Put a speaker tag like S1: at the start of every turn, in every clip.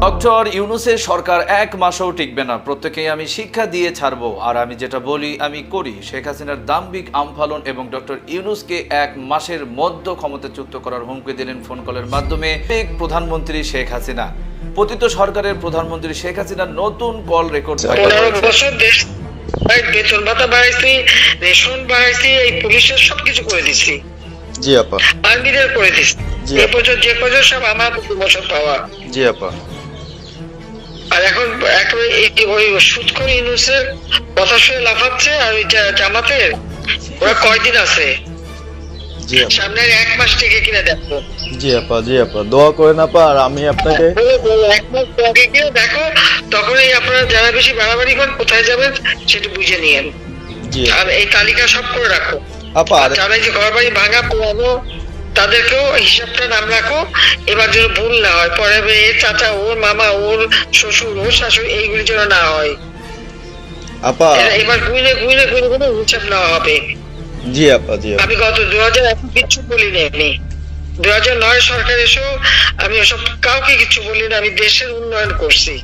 S1: Doctor ইউনুসের সরকার এক মাসও টিকবে না। প্রত্যেকেই আমি শিক্ষা দিয়ে ছাড়বো। আর আমি যেটা বলি, আমি করি। শেখ হাসিনার দাম্বিক আমফালন এবং ডক্টর ইউনুসকে এক মাসের মধ্য ক্ষমতাচ্যুত করার হুমকি দিলেন ফোন কলের মাধ্যমে প্রধানমন্ত্রী শেখ হাসিনা। পতিত সরকারের প্রধানমন্ত্রী শেখ হাসিনা নতুন কল রেকর্ড
S2: দেশ বেতন ভাতা বাড়াইছি রেশন বাড়াইছি এই পুলিশের সবকিছু করে দিছি।
S3: জি আপা।
S2: আর্মিদের করে দিছি। এ পর্যন্ত যে পর্যন্ত সব আমার প্রমোশন পাওয়া।
S3: জি আপা।
S2: আর এখন একেবারে ওই সুদ করে ইউনুসের কথা শুনে লাফাচ্ছে আর ওই জামাতের ওরা কয়দিন আছে? সামনের এক মাস থেকে কিনে দেখো
S3: জি আপা জি আপা। দোয়া করেন আপা আর আমি আপনাকে
S2: এক মাস আগে কিনে দেখো তখনই আপনারা যারা বেশি বাড়াবাড়ি করেন কোথায় যাবেন সেটা বুঝে নিয়েন আর এই তালিকা সব করে রাখো। যারা যে ঘর বাড়ি ভাঙা পুরানো তাদেরকেও হিসাবটা নাম রাখো। এবার যেন ভুল না হয় পরে এ চাচা ওর মামা ওর শ্বশুর ওর শাশুড়ি এইগুলি যেন না হয়।
S3: আপা
S2: এবার গুইলে গুইলে গুইলে গুইলে হিসাব নেওয়া হবে।
S3: জি আপা জি
S2: আমি গত দু হাজার এখন কিচ্ছু বলিনি আমি। দু হাজার নয় সরকার এসেও আমি ওসব কাউকে কিছু বলি না আমি দেশের উন্নয়ন করছি।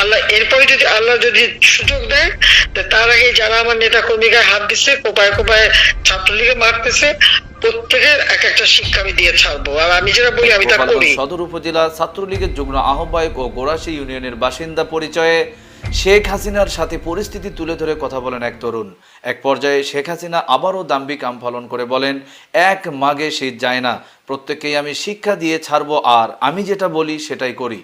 S2: আল্লাহ এরপরে যদি আল্লাহ যদি সুযোগ দেয় তার আগে যারা আমার নেতা কর্মীকে হাত দিচ্ছে কোপায় কোপায় ছাত্রলীগে মারতেছে প্রত্যেকের এক একটা শিক্ষা আমি দিয়ে ছাড়বো। আর আমি যেটা বলি আমি তা করি।
S1: সদর উপজেলা ছাত্রলীগের যুগ্ম আহ্বায়ক ও গোড়াশি ইউনিয়নের বাসিন্দা পরিচয়ে শেখ হাসিনার সাথে পরিস্থিতি তুলে ধরে কথা বলেন এক তরুণ। এক পর্যায়ে শেখ হাসিনা আবারও দাম্বিক আমফালন করে বলেন, এক মাগে শীত যায় না, প্রত্যেককেই আমি শিক্ষা দিয়ে ছাড়ব আর আমি যেটা বলি সেটাই করি।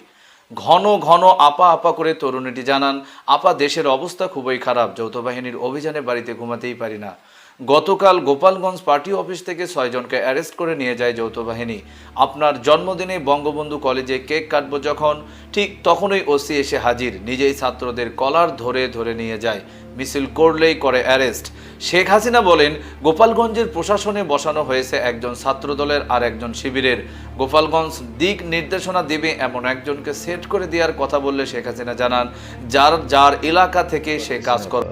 S1: ঘন ঘন আপা আপা করে তরুণীটি জানান, আপা দেশের অবস্থা খুবই খারাপ, যৌথ বাহিনীর অভিযানে বাড়িতে ঘুমাতেই পারি না। গতকাল গোপালগঞ্জ পার্টি অফিস থেকে ছয়জনকে অ্যারেস্ট করে নিয়ে যায় যৌথ বাহিনী। আপনার জন্মদিনে বঙ্গবন্ধু কলেজে কেক কাটবো যখন, ঠিক তখনই ওসি এসে হাজির। নিজেই ছাত্রদের কলার ধরে ধরে নিয়ে যায়। মিছিল করলেই করে অ্যারেস্ট। শেখ হাসিনা বলেন, গোপালগঞ্জের প্রশাসনে বসানো হয়েছে একজন ছাত্রদলের আর একজন শিবিরের। গোপালগঞ্জ দিক নির্দেশনা দেবে এমন একজনকে সেট করে দেওয়ার কথা বললে শেখ হাসিনা জানান, যার যার এলাকা থেকে সে কাজ করে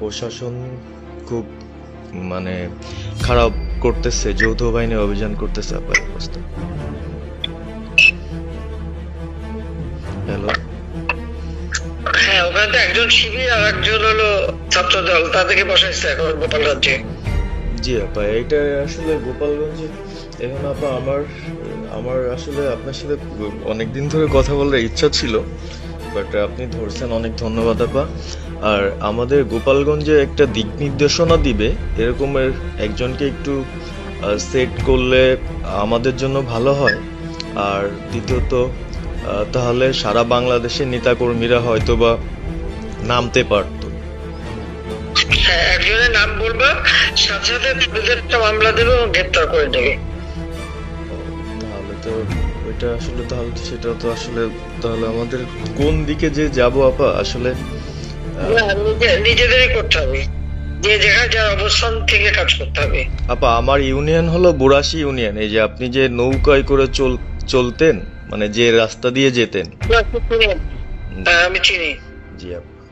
S3: প্রশাসন খুব মানে খারাপ করতেছে যৌথ বাহিনী অভিযান করতেছে আপার অবস্থা। হ্যালো
S2: হ্যাঁ ওখানে তো একজন শিবির আর একজন হলো ছাত্র তাদেরকে বসাইছে এখন গোপালগঞ্জে
S3: জি আপা এটা আসলে গোপালগঞ্জে এখন আপা আমার আমার আসলে আপনার সাথে অনেকদিন ধরে কথা বলার ইচ্ছা ছিল। বাট আপনি ধরছেন অনেক ধন্যবাদ আপা। আর আমাদের গোপালগঞ্জে একটা দিক নির্দেশনা দিবে। এরকমের একজনকে একটু সেট করলে আমাদের জন্য ভালো হয়। আর দ্বিতীয়ত তাহলে সারা বাংলাদেশের নেতাকর্মীরা হয়তো বা নামতে পারতো।
S2: হ্যাঁ একজনের নাম বলবা সাথে সাথে মামলা দেবে এবং গ্রেপ্তার করে নেবে
S3: তাহলে তো ওইটা আসলে তাহলে সেটা তো আসলে তাহলে আমাদের কোন দিকে যে যাব আপা? আসলে
S2: নিজেদেরই করতে হবে। যে যেখানে যার অবস্থান থেকে কাজ করতে হবে।
S3: আপা আমার ইউনিয়ন হলো বুড়াশি ইউনিয়ন। এই যে আপনি যে নৌকায় করে চল চলতেন মানে যে রাস্তা দিয়ে যেতেন।
S2: হ্যাঁ, আমি চিনি।
S3: জি আপা।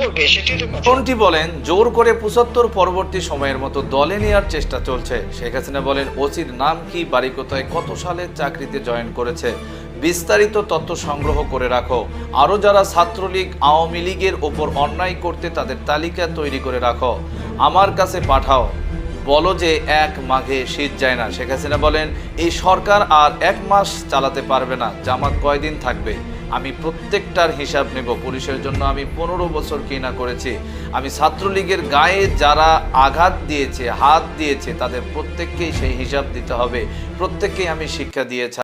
S2: করবে সেটাই তো
S1: বলেন, জোর করে পঁচাত্তর পরবর্তী সময়ের মতো দলে নেওয়ার চেষ্টা চলছে। শেখ হাসিনা বলেন, ওসির নাম কি, বাড়ি কোথায়, কত সালে চাকরিতে জয়েন করেছে, বিস্তারিত তথ্য সংগ্রহ করে রাখো। আরও যারা ছাত্রলীগ, আওয়ামী লীগের ওপর অন্যায় করতে তাদের তালিকা তৈরি করে রাখো। আমার কাছে পাঠাও। বলো যে এক মাঘে শীত যায় না। শেখ হাসিনা বলেন, এই সরকার আর এক মাস চালাতে পারবে না। জামাত কয়দিন থাকবে? আমি প্রত্যেকটার হিসাব নেব পুলিশের জন্য। আমি পনেরো বছর কিনা করেছি। আমি ছাত্রলীগের গায়ে যারা আঘাত দিয়েছে, হাত দিয়েছে, তাদের প্রত্যেককেই সেই হিসাব দিতে হবে। প্রত্যেককেই আমি শিক্ষা দিয়েছি